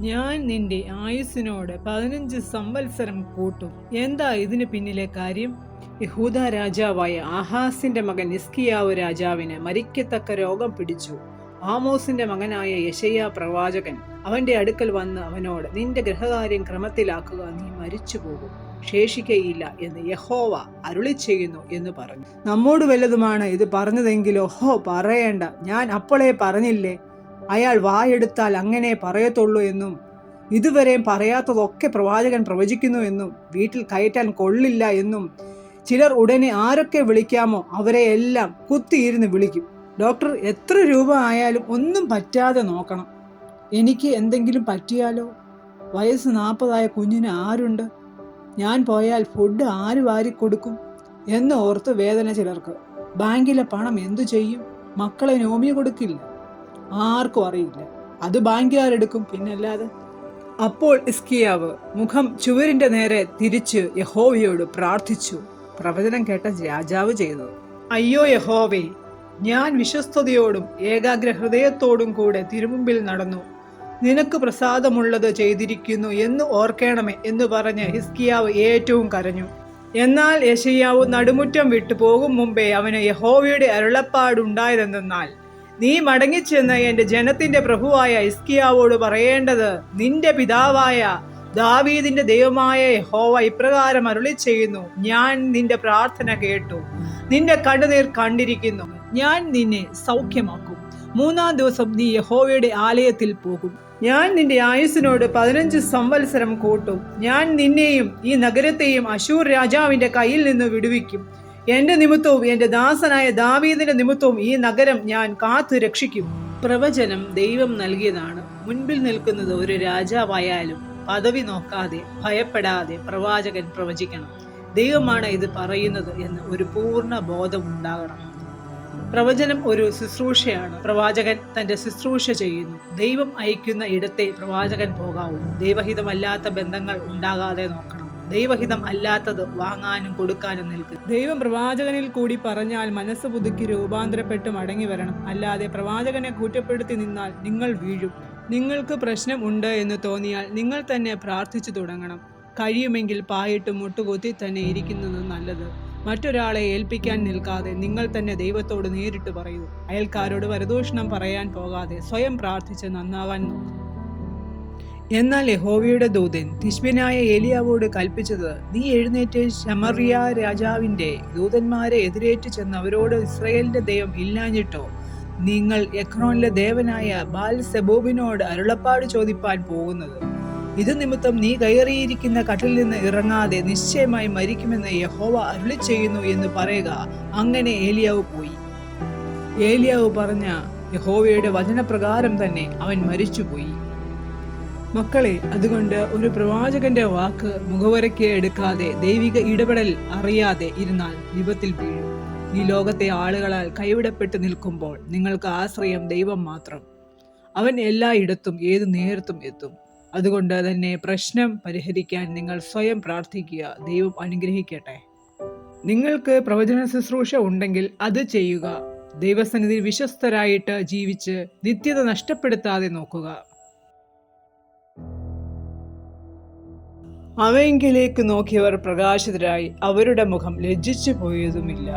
ഞാൻ നിന്റെ ആയുസ്സിനോട് പതിനഞ്ച് സംവത്സരം കൂട്ടും. എന്താ ഇതിന് പിന്നിലെ കാര്യം? യഹൂദ രാജാവായ ആഹാസിന്റെ മകൻ ഇസ്കിയാവ് രാജാവിന് മരിക്കത്തക്ക രോഗം പിടിച്ചു. ആമോസിന്റെ മകനായ യശയ്യ പ്രവാചകൻ അവന്റെ അടുക്കൽ വന്ന് അവനോട് നിന്റെ ഗൃഹകാര്യം ക്രമത്തിലാക്കുക നീ മരിച്ചു പോകും ശേഷിക്കയില്ല എന്ന് യഹോവ അരുളി ചെയ്യുന്നു എന്ന് പറഞ്ഞു. നമ്മോട് വല്ലതുമാണ് ഇത് പറഞ്ഞതെങ്കിലോ? ഹോ പറയേണ്ട. ഞാൻ അപ്പോളേ പറഞ്ഞില്ലേ? അയാൾ വായെടുത്താൽ അങ്ങനെ പറയത്തുള്ളൂ എന്നും ഇതുവരെയും പറയാത്തതൊക്കെ പ്രവാചകൻ പ്രവചിക്കുന്നു എന്നും വീട്ടിൽ കയറ്റാൻ കൊള്ളില്ല എന്നും ചിലർ ഉടനെ ആരൊക്കെ വിളിക്കാമോ അവരെ എല്ലാം കുത്തിയിരുന്ന് വിളിക്കും. ഡോക്ടർ എത്ര രൂപ ആയാലും ഒന്നും പറ്റാതെ നോക്കണം. എനിക്ക് എന്തെങ്കിലും പറ്റിയാലോ? വയസ്സ് നാൽപ്പതായ കുഞ്ഞിന് ആരുണ്ട്? ഞാൻ പോയാൽ ഫുഡ് ആര് വാരി കൊടുക്കും എന്ന് ഓർത്ത് വേദന ചിലർക്ക്. ബാങ്കിലെ പണം എന്തു ചെയ്യും? മക്കളെ നോമി കൊടുക്കില്ല. ആർക്കും അറിയില്ല. അത് ബാങ്കുകാരെടുക്കും പിന്നല്ലാതെ അപ്പോൾ ഇസ്കിയാവ് മുഖം ചുവരിന്റെ നേരെ തിരിച്ച് യഹോവയോട് പ്രാർത്ഥിച്ചു. പ്രവചനം കേട്ട രാജാവ് ചെയ്തത് അയ്യോ യഹോവേ ഞാൻ വിശ്വസ്തയോടും ഏകാഗ്ര ഹൃദയത്തോടും കൂടെ തിരുമുമ്പിൽ നടന്നു. നിനക്ക് പ്രസാദമുള്ളത് ചെയ്തിരിക്കുന്നു എന്ന് ഓർക്കണമേ എന്ന് പറഞ്ഞ് ഹിസ്കിയാവ് ഏറ്റവും കരഞ്ഞു. എന്നാൽ യശയ്യാവ് നടുമുറ്റം വിട്ടു പോകും മുമ്പേ അവന് യഹോവയുടെ അരുളപ്പാടുണ്ടായതെന്നാൽ നീ മടങ്ങിച്ചെന്ന് എന്റെ ജനത്തിന്റെ പ്രഭുവായ ഇസ്കിയാവോട് പറയേണ്ടത് നിന്റെ പിതാവായ ദാവീദിന്റെ ദൈവമായ ഹോവ ഇപ്രകാരം അരുളി ചെയ്യുന്നു ഞാൻ നിന്റെ പ്രാർത്ഥന കേട്ടു. നിന്റെ കണ്ണുനീർ കണ്ടിരിക്കുന്നു. ഞാൻ നിന്നെ സൗഖ്യമാക്കും. മൂന്നാം ദിവസം നീ യഹോവയുടെ ആലയത്തിൽ പോകും. ഞാൻ നിന്റെ ആയുസിനോട് പതിനഞ്ച് സംവത്സരം കൂട്ടും. ഞാൻ നിന്നെയും ഈ നഗരത്തെയും അശൂർ രാജാവിന്റെ കയ്യിൽ നിന്ന് വിടുവിക്കും. എന്റെ നിമിത്തവും എന്റെ ദാസനായ ദാവീദിന്റെ നിമിത്തവും ഈ നഗരം ഞാൻ കാത്തു രക്ഷിക്കും. പ്രവചനം ദൈവം നൽകിയതാണ്. മുൻപിൽ നിൽക്കുന്നത് ഒരു രാജാവായാലും പദവി നോക്കാതെ ഭയപ്പെടാതെ പ്രവാചകൻ പ്രവചിക്കണം. ദൈവമാണ് ഇത് പറയുന്നത് എന്ന് ഒരു പൂർണ ബോധം ഉണ്ടാകണം. പ്രവചനം ഒരു ശുശ്രൂഷയാണ്. പ്രവാചകൻ തന്റെ ശുശ്രൂഷ ചെയ്യുന്നു. ദൈവം അയക്കുന്ന ഇടത്തെ പ്രവാചകൻ പോകാവൂ. ദൈവഹിതമല്ലാത്ത ബന്ധങ്ങൾ ഉണ്ടാകാതെ നോക്കണം. ദൈവഹിതം അല്ലാത്തത് വാങ്ങാനും കൊടുക്കാനും നിൽക്കും ദൈവം പ്രവാചകനിൽ കൂടി പറഞ്ഞാൽ മനസ്സ് പുതുക്കി രൂപാന്തരപ്പെട്ട് മടങ്ങി വരണം. അല്ലാതെ പ്രവാചകനെ കുറ്റപ്പെടുത്തി നിന്നാൽ നിങ്ങൾ വീഴും. നിങ്ങൾക്ക് പ്രശ്നം ഉണ്ട് എന്ന് തോന്നിയാൽ നിങ്ങൾ തന്നെ പ്രാർത്ഥിച്ചു തുടങ്ങണം. കഴിയുമെങ്കിൽ പായിട്ട് മുട്ടുകുത്തി തന്നെ ഇരിക്കുന്നത് നല്ലത്. മറ്റൊരാളെ ഏൽപ്പിക്കാൻ നിൽക്കാതെ നിങ്ങൾ തന്നെ ദൈവത്തോട് നേരിട്ട് പറയൂ. അയൽക്കാരോട് വരദൂഷണം പറയാൻ പോകാതെ സ്വയം പ്രാർത്ഥിച്ച് നന്നാവാൻ നോക്കൂ. എന്നാൽ യഹോവയുടെ ദൂതൻ തിഷ്ബിനായ ഏലിയാവോട് കൽപ്പിച്ചത് നീ എഴുന്നേറ്റ് ശമറിയ രാജാവിന്റെ ദൂതന്മാരെ എതിരേറ്റ് ചെന്ന് അവരോട് ഇസ്രയേലിന്റെ ദൈവം ഇല്ലാഞ്ഞിട്ടോ? നിങ്ങൾ എക്രോനിലെ ദേവനായ ബാൽ സെബോബിനോട് അരുളപ്പാട് ചോദിപ്പാൻ പോകുന്നത്. ഇത് നിമിത്തം നീ കയറിയിരിക്കുന്ന കട്ടിൽ നിന്ന് ഇറങ്ങാതെ നിശ്ചയമായി മരിക്കുമെന്ന് യഹോവ അരുളി ചെയ്യുന്നു എന്ന് പറയുക. അങ്ങനെ ഏലിയാവ് പോയി. ഏലിയാവ് പറഞ്ഞ യഹോവയുടെ വചനപ്രകാരം തന്നെ അവൻ മരിച്ചുപോയി. മക്കളെ അതുകൊണ്ട് ഒരു പ്രവാചകന്റെ വാക്ക് മുഖവരയ്ക്ക് എടുക്കാതെ ദൈവിക ഇടപെടൽ അറിയാതെ ഇരുന്നാൽ വിപത്തിൽ വീഴും. ഈ ലോകത്തെ ആളുകളാൽ കൈവിടപ്പെട്ടു നിൽക്കുമ്പോൾ നിങ്ങൾക്ക് ആശ്രയം ദൈവം മാത്രം. അവൻ എല്ലായിടത്തും ഏത് നേരത്തും എത്തും. അതുകൊണ്ട് തന്നെ പ്രശ്നം പരിഹരിക്കാൻ നിങ്ങൾ സ്വയം പ്രാർത്ഥിക്കുക. ദൈവം അനുഗ്രഹിക്കട്ടെ. നിങ്ങൾക്ക് പ്രവചന ശുശ്രൂഷ ഉണ്ടെങ്കിൽ അത് ചെയ്യുക. ദൈവസന്നിധി വിശ്വസ്തരായിട്ട് ജീവിച്ച് നിത്യത നഷ്ടപ്പെടുത്താതെ നോക്കുക. അവയെങ്കിലേക്ക് നോക്കിയവർ പ്രകാശിതരായി അവരുടെ മുഖം ലജ്ജിച്ചു പോയതുമില്ല